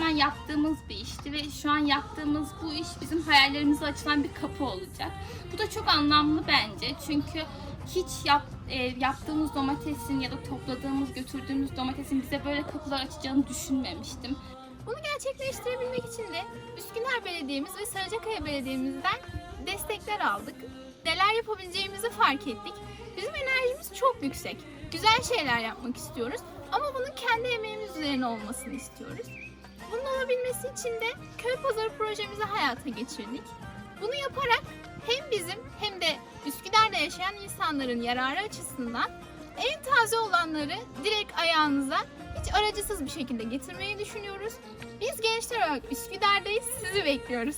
hemen yaptığımız bir işti ve şu an yaptığımız bu iş bizim hayallerimize açılan bir kapı olacak. Bu da çok anlamlı bence çünkü hiç yap, e, yaptığımız domatesin ya da topladığımız, götürdüğümüz domatesin bize böyle kapılar açacağını düşünmemiştim. Bunu gerçekleştirebilmek için de Üsküdar Belediye'miz ve Sarıcakaya Belediye'mizden destekler aldık. Neler yapabileceğimizi fark ettik. Bizim enerjimiz çok yüksek. Güzel şeyler yapmak istiyoruz ama bunun kendi emeğimiz üzerine olmasını istiyoruz. Bunun olabilmesi için de köy pazarı projemizi hayata geçirdik. Bunu yaparak hem bizim hem de Üsküdar'da yaşayan insanların yararı açısından en taze olanları direkt ayağınıza hiç aracısız bir şekilde getirmeyi düşünüyoruz. Biz gençler olarak Üsküdar'dayız, sizi bekliyoruz.